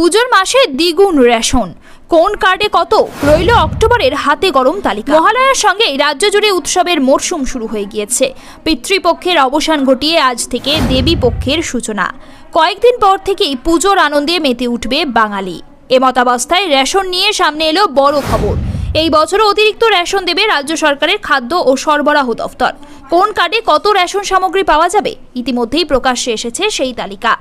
পুজোর মাসে দ্বিগুণ রেশন। কোন কার্ডে কত? রইল অক্টোবরের হাতে গরম তালিকা। মহালয়ার সঙ্গে রাজ্য জুড়ে উৎসবের মরশুম শুরু হয়ে গিয়েছে। পিতৃপক্ষের অবসান ঘটিয়ে আজ থেকে দেবী পক্ষের সূচনা। কয়েকদিন পর থেকেই পুজোর আনন্দে মেতে উঠবে বাঙালি। এমতাবস্থায় রেশন নিয়ে সামনে এলো বড় খবর। এই বছরও অতিরিক্ত রেশন দেবে রাজ্য সরকারের খাদ্য ও সরবরাহ দফতর। কোন কার্ডে কত রেশন সামগ্রী পাওয়া যাবে? ইতিমধ্যেই প্রকাশ্যে এসেছে সেই তালিকা।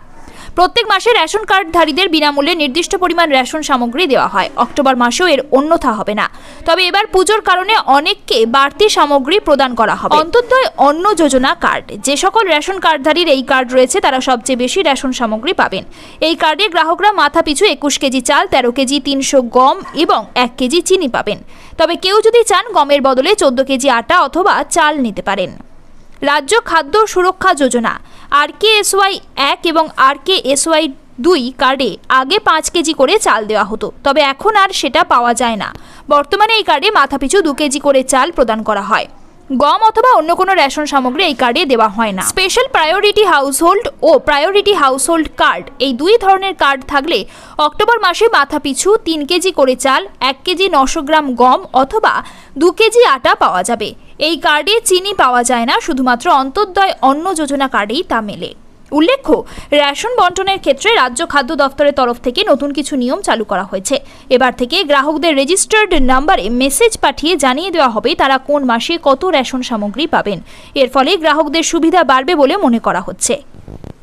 প্রত্যেক মাসে রেশন কার্ডধারীদের বিনামূল্যে নির্দিষ্ট পরিমাণ রেশন সামগ্রী দেওয়া হয়। অক্টোবর মাসেও এর অন্যথা হবে না। তবে এবার পুজোর কারণে অনেককে বাড়তি সামগ্রী প্রদান করা হবে। অন্তর্দয় অন্ন যোজনা কার্ড। যে সকল রেশন কার্ডধারীর এই কার্ড রয়েছে, তারা সবচেয়ে বেশি রেশন সামগ্রী পাবেন। এই কার্ডে গ্রাহকরা মাথা পিছু একুশ কেজি চাল, তেরো কেজি তিনশো গম এবং এক কেজি চিনি পাবেন। তবে কেউ যদি চান গমের বদলে চোদ্দ কেজি আটা অথবা চাল নিতে পারেন। রাজ্য খাদ্য সুরক্ষা যোজনা আর কে এসওয়াই এক এবং আর কে এসওয়াই দুই কার্ডে আগে পাঁচ কেজি করে চাল দেওয়া হতো, তবে এখন আর সেটা পাওয়া যায় না। বর্তমানে এই কার্ডে মাথাপিছু দু কেজি করে চাল প্রদান করা হয়। গম অথবা অন্য কোনো রেশন সামগ্রী এই কার্ডে দেওয়া হয় না। স্পেশাল প্রায়োরিটি হাউসহোল্ড ও প্রায়োরিটি হাউসহোল্ড কার্ড এই দুই ধরনের কার্ড থাকলে অক্টোবর মাসে মাথাপিছু তিন কেজি করে চাল, এক কেজি নশো গ্রাম গম অথবা দু কেজি আটা পাওয়া যাবে। এই কার্ডে চিনি পাওয়া যায় না, শুধুমাত্র অন্তর্দয় অন্ন যোজনা কার্ডেই তা মেলে। উল্লেখ্য, রেশন বন্টনের ক্ষেত্রে রাজ্য খাদ্য দফতরের তরফ থেকে নতুন কিছু নিয়ম চালু করা হয়েছে। এবার থেকে গ্রাহকদের রেজিস্টার্ড নাম্বারে মেসেজ পাঠিয়ে জানিয়ে দেওয়া হবে তারা কোন মাসে কত রেশন সামগ্রী পাবেন। এর ফলে গ্রাহকদের সুবিধা বাড়বে বলে মনে করা হচ্ছে।